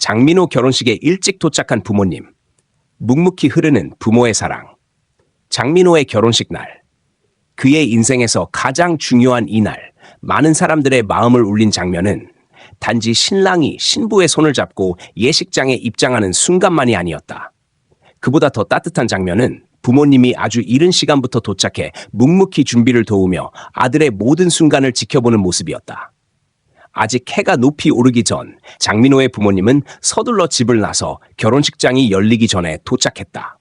장민호 결혼식에 일찍 도착한 부모님. 묵묵히 흐르는 부모의 사랑. 장민호의 결혼식 날. 그의 인생에서 가장 중요한 이날, 많은 사람들의 마음을 울린 장면은 단지 신랑이 신부의 손을 잡고 예식장에 입장하는 순간만이 아니었다. 그보다 더 따뜻한 장면은 부모님이 아주 이른 시간부터 도착해 묵묵히 준비를 도우며 아들의 모든 순간을 지켜보는 모습이었다. 아직 해가 높이 오르기 전 장민호의 부모님은 서둘러 집을 나서 결혼식장이 열리기 전에 도착했다.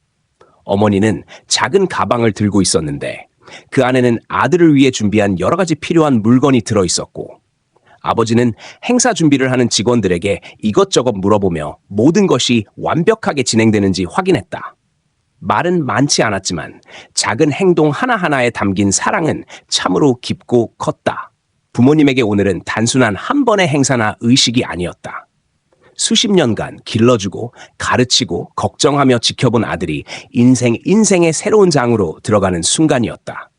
어머니는 작은 가방을 들고 있었는데 그 안에는 아들을 위해 준비한 여러 가지 필요한 물건이 들어 있었고 아버지는 행사 준비를 하는 직원들에게 이것저것 물어보며 모든 것이 완벽하게 진행되는지 확인했다. 말은 많지 않았지만 작은 행동 하나하나에 담긴 사랑은 참으로 깊고 컸다. 부모님에게 오늘은 단순한 한 번의 행사나 의식이 아니었다. 수십 년간 길러주고 가르치고 걱정하며 지켜본 아들이 인생 인생의 새로운 장으로 들어가는 순간이었다.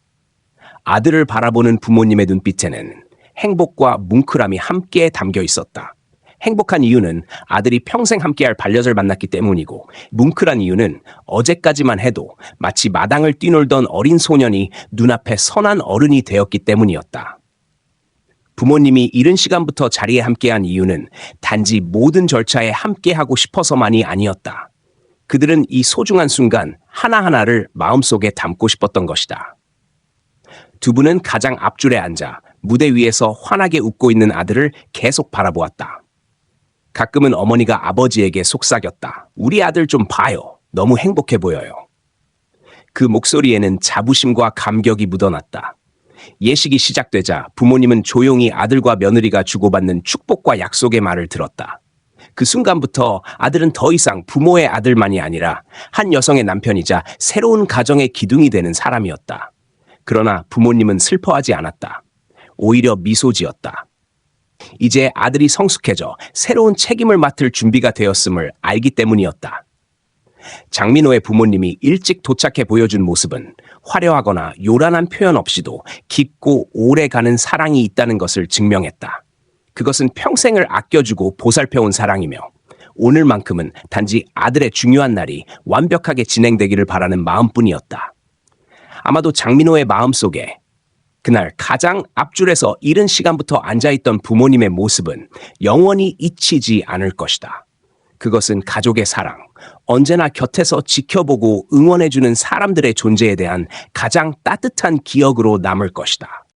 아들을 바라보는 부모님의 눈빛에는 행복과 뭉클함이 함께 담겨 있었다. 행복한 이유는 아들이 평생 함께할 반려자를 만났기 때문이고 뭉클한 이유는 어제까지만 해도 마치 마당을 뛰놀던 어린 소년이 눈앞에 선한 어른이 되었기 때문이었다. 부모님이 이른 시간부터 자리에 함께한 이유는 단지 모든 절차에 함께하고 싶어서만이 아니었다. 그들은 이 소중한 순간 하나하나를 마음속에 담고 싶었던 것이다. 두 분은 가장 앞줄에 앉아 무대 위에서 환하게 웃고 있는 아들을 계속 바라보았다. 가끔은 어머니가 아버지에게 속삭였다. 우리 아들 좀 봐요. 너무 행복해 보여요. 그 목소리에는 자부심과 감격이 묻어났다. 예식이 시작되자 부모님은 조용히 아들과 며느리가 주고받는 축복과 약속의 말을 들었다. 그 순간부터 아들은 더 이상 부모의 아들만이 아니라 한 여성의 남편이자 새로운 가정의 기둥이 되는 사람이었다. 그러나 부모님은 슬퍼하지 않았다. 오히려 미소 지었다. 이제 아들이 성숙해져 새로운 책임을 맡을 준비가 되었음을 알기 때문이었다. 장민호의 부모님이 일찍 도착해 보여준 모습은 화려하거나 요란한 표현 없이도 깊고 오래 가는 사랑이 있다는 것을 증명했다. 그것은 평생을 아껴주고 보살펴온 사랑이며 오늘만큼은 단지 아들의 중요한 날이 완벽하게 진행되기를 바라는 마음뿐이었다. 아마도 장민호의 마음 속에 그날 가장 앞줄에서 이른 시간부터 앉아있던 부모님의 모습은 영원히 잊히지 않을 것이다. 그것은 가족의 사랑, 언제나 곁에서 지켜보고 응원해주는 사람들의 존재에 대한 가장 따뜻한 기억으로 남을 것이다.